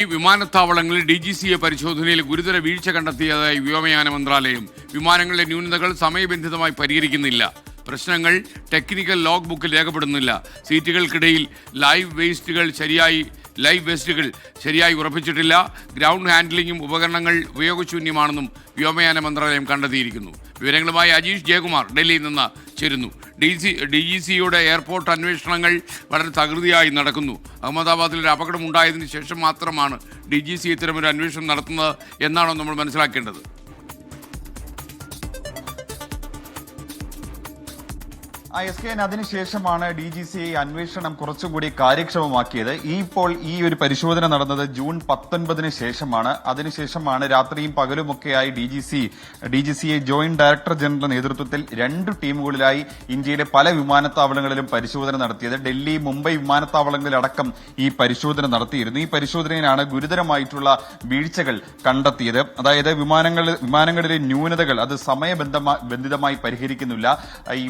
ഈ വിമാനത്താവളങ്ങളിൽ D G C A പരിശോധനയിൽ ഗുരുതര വീഴ്ച കണ്ടെത്തിയതായി വ്യോമയാന മന്ത്രാലയം. വിമാനങ്ങളിലെ ന്യൂനതകൾ സമയബന്ധിതമായി പരിഹരിക്കുന്നില്ല. പ്രശ്നങ്ങൾ ടെക്നിക്കൽ ലോഗ് ബുക്കിൽ രേഖപ്പെടുന്നില്ല. സീറ്റുകൾക്കിടയിൽ ലൈവ് വേസ്റ്റുകൾ ശരിയായി ലൈവ് വേസ്റ്റുകൾ ശരിയായി ഉറപ്പിച്ചിട്ടില്ല. ഗ്രൗണ്ട് ഹാൻഡ്ലിംഗും ഉപകരണങ്ങൾ ഉപയോഗശൂന്യമാണെന്നും വ്യോമയാന മന്ത്രാലയം കണ്ടെത്തിയിരിക്കുന്നു. വിവരങ്ങളുമായി അജീഷ് ജയകുമാർ ഡൽഹിയിൽ നിന്ന് ചേരുന്നു ഡി സി ഡി ജി സിയുടെ എയർപോർട്ട് അന്വേഷണങ്ങൾ വളരെ തകൃതിയായി നടക്കുന്നു. അഹമ്മദാബാദിൽ ഒരു അപകടം ഉണ്ടായതിനു ശേഷം മാത്രമാണ് ഡി ജി സി ഇത്തരമൊരു അന്വേഷണം നടത്തുന്നത് എന്നാണോ നമ്മൾ മനസ്സിലാക്കേണ്ടത്? ആ എസ് കെ എൻ അതിനുശേഷമാണ് ഡി ജി സി അന്വേഷണം കുറച്ചുകൂടി കാര്യക്ഷമമാക്കിയത്. ഈ ഇപ്പോൾ ഈ ഒരു പരിശോധന നടന്നത് ജൂൺ പത്തൊൻപതിന് ശേഷമാണ്. അതിനുശേഷമാണ് രാത്രിയും പകലുമൊക്കെയായി D G C D G സിയെ ജോയിന്റ് ഡയറക്ടർ ജനറൽ നേതൃത്വത്തിൽ രണ്ട് ടീമുകളിലായി ഇന്ത്യയിലെ പല വിമാനത്താവളങ്ങളിലും പരിശോധന നടത്തിയത്. ഡൽഹി മുംബൈ വിമാനത്താവളങ്ങളിലടക്കം ഈ പരിശോധന നടത്തിയിരുന്നു. ഈ പരിശോധനയിലാണ് ഗുരുതരമായിട്ടുള്ള വീഴ്ചകൾ കണ്ടെത്തിയത്. അതായത് വിമാനങ്ങൾ വിമാനങ്ങളിലെ ന്യൂനതകൾ അത് സമയബന്ധമായി ബന്ധിതമായി പരിഹരിക്കുന്നില്ല. ഈ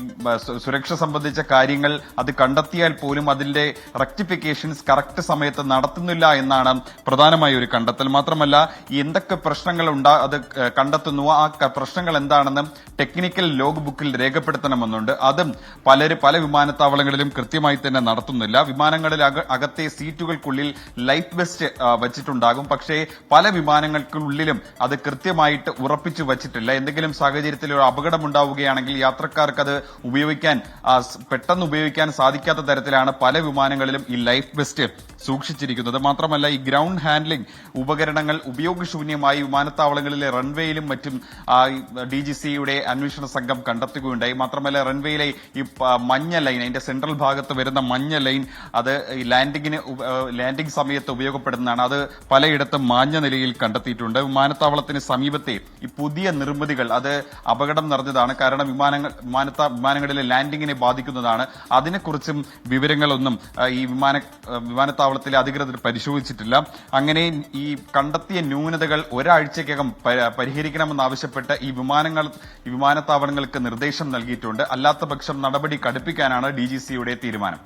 സുരക്ഷ സംബന്ധിച്ച കാര്യങ്ങൾ അത് കണ്ടെത്തിയാൽ പോലും അതിന്റെ റെക്ടിഫിക്കേഷൻസ് കറക്റ്റ് സമയത്ത് നടത്തുന്നില്ല എന്നാണ് പ്രധാനമായ ഒരു കണ്ടെത്തൽ. മാത്രമല്ല എന്തൊക്കെ പ്രശ്നങ്ങൾ ഉണ്ടാ അത് കണ്ടെത്തുന്നു ആ പ്രശ്നങ്ങൾ എന്താണെന്ന് ടെക്നിക്കൽ ലോഗ് ബുക്കിൽ രേഖപ്പെടുത്തണമെന്നുണ്ട്. അതും പലര് പല വിമാനത്താവളങ്ങളിലും കൃത്യമായി തന്നെ നടത്തുന്നില്ല. വിമാനങ്ങളിൽ അക- അകത്തെ സീറ്റുകൾക്കുള്ളിൽ ലൈഫ് വെസ്റ്റ് വെച്ചിട്ടുണ്ടാകും. പക്ഷേ പല വിമാനങ്ങൾക്കുള്ളിലും അത് കൃത്യമായിട്ട് ഉറപ്പിച്ചു വച്ചിട്ടില്ല. എന്തെങ്കിലും സാഹചര്യത്തിൽ ഒരു അപകടം ഉണ്ടാവുകയാണെങ്കിൽ യാത്രക്കാർക്ക് അത് ഉപയോഗിക്കാൻ പെട്ടെന്ന് ഉപയോഗിക്കാൻ സാധിക്കാത്ത തരത്തിലാണ് പല വിമാനങ്ങളിലും ഈ ലൈഫ് വെസ്റ്റ് സൂക്ഷിച്ചിരിക്കുന്നത്. മാത്രമല്ല ഈ ഗ്രൗണ്ട് ഹാൻഡ്ലിംഗ് ഉപകരണങ്ങൾ ഉപയോഗശൂന്യമായി വിമാനത്താവളങ്ങളിലെ റൺവേയിലും മറ്റും ഡി ജി സിയുടെ അന്വേഷണ സംഘം കണ്ടെത്തുകയുണ്ടായി. മാത്രമല്ല റൺവേയിലെ ഈ മഞ്ഞ ലൈൻ അതിന്റെ സെൻട്രൽ ഭാഗത്ത് വരുന്ന മഞ്ഞ ലൈൻ അത് ഈ ലാൻഡിങ്ങിന് ലാൻഡിംഗ് സമയത്ത് ഉപയോഗപ്പെടുന്നതാണ്. അത് പലയിടത്തും മാഞ്ഞ നിലയിൽ കണ്ടെത്തിയിട്ടുണ്ട്. വിമാനത്താവളത്തിന് സമീപത്തെ ഈ പുതിയ നിർമ്മിതികൾ അത് അപകടം നിറഞ്ഞതാണ്. കാരണം വിമാനങ്ങൾ വിമാനത്താ വിമാനങ്ങളിലെ ലാൻഡിങ്ങിനെ ബാധിക്കുന്നതാണ്. അതിനെക്കുറിച്ചും വിവരങ്ങളൊന്നും ഈ വിമാന വിമാനത്താവളത്തിലെ അധികൃതർ പരിശോധിച്ചിട്ടില്ല. അങ്ങനെ ഈ കണ്ടെത്തിയ ന്യൂനതകൾ ഒരാഴ്ചക്കകം പരിഹരിക്കണമെന്നാവശ്യപ്പെട്ട് ഈ വിമാനങ്ങൾ വിമാനത്താവളങ്ങൾക്ക് നിർദ്ദേശം നൽകിയിട്ടുണ്ട്. അല്ലാത്ത പക്ഷം നടപടി കടുപ്പിക്കാനാണ് ഡി തീരുമാനം.